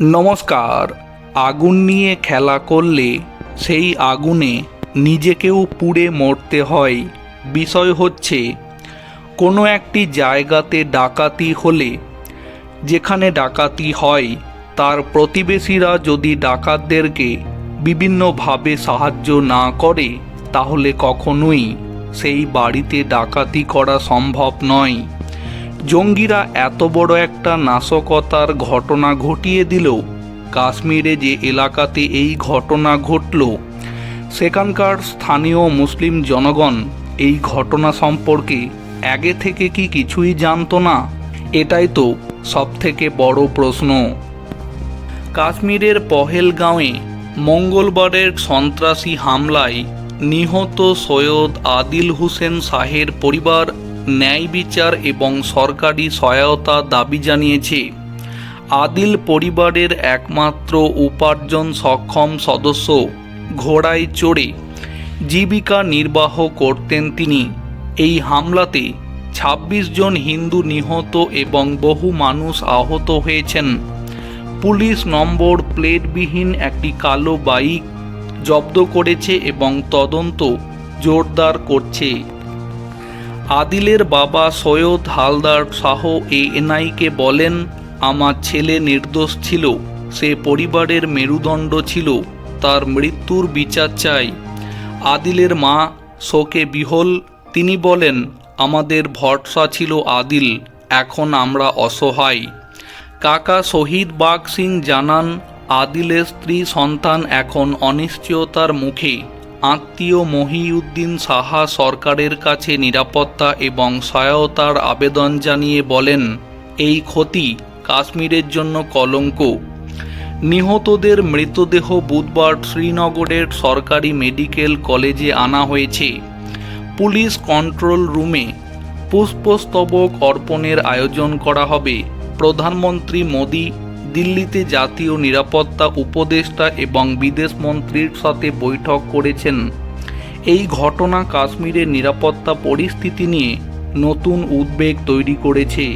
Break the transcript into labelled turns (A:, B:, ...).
A: নমস্কার। আগুন নিয়ে খেলা করলে সেই আগুনে নিজেকেও পুড়ে মরতে হয়। বিষয় হচ্ছে, কোনো একটি জায়গাতে ডাকাতি হলে, যেখানে ডাকাতি হয়, তার প্রতিবেশীরা যদি ডাকাতদেরকে বিভিন্নভাবে সাহায্য না করে, তাহলে কখনোই সেই বাড়িতে ডাকাতি করা সম্ভব নয়। জঙ্গিরা এত বড় একটা নাশকতার ঘটনা ঘটিয়ে দিল কাশ্মীরে যে এলাকাতে এই ঘটনা ঘটল, সেখানকার স্থানীয় মুসলিম জনগণ এই ঘটনা সম্পর্কে আগে থেকে কি কিছুই জানতো না? এটাই তো সবথেকে বড় প্রশ্ন। কাশ্মীরের পহেলগাঁওয়ে মঙ্গলবারের সন্ত্রাসী হামলায় নিহত সৈয়দ আদিল হোসেন শাহের পরিবার ন্যায় বিচার এবং সরকারি সহায়তা দাবি জানিয়েছে। আদিল পরিবারের একমাত্র উপার্জন সক্ষম সদস্য, ঘোড়ায় চড়ে জীবিকা নির্বাহ করতেন তিনি। এই হামলাতে ২৬ জন হিন্দু নিহত এবং বহু মানুষ আহত হয়েছেন। পুলিশ নম্বর প্লেটবিহীন একটি কালো বাইক জব্দ করেছে এবং তদন্ত জোরদার করছে। আদিলের বাবা সৈয়দ হালদার শাহ এ এনআইকে বলেন, আমার ছেলে নির্দোষ ছিল, সে পরিবারের মেরুদণ্ড ছিল, তার মৃত্যুর বিচার চাই। আদিলের মা শোকে বিহল, তিনি বলেন, আমাদের ভরসা ছিল আদিল, এখন আমরা অসহায়। কাকা শহীদ বাগ সিং জানান, আদিলের স্ত্রী সন্তান এখন অনিশ্চয়তার মুখে। আত্মীয় মহিউদ্দিন সাহা সরকারের কাছে নিরাপত্তা এবং সহায়তার আবেদন জানিয়ে বলেন, এই ক্ষতি কাশ্মীরের জন্য কলঙ্ক। নিহতদের মৃতদেহ বুধবার শ্রীনগরের সরকারি মেডিকেল কলেজে আনা হয়েছে। পুলিশ কন্ট্রোল রুমে পুষ্পস্তবক অর্পণের আয়োজন করা হবে। প্রধানমন্ত্রী মোদী দিল্লিতে জাতীয় নিরাপত্তা উপদেষ্টা এবং বিদেশ মন্ত্রীর সাথে বৈঠক করেছেন। এই ঘটনা কাশ্মীরের নিরাপত্তা পরিস্থিতি নিয়ে নতুন উদ্বেগ তৈরি করেছে।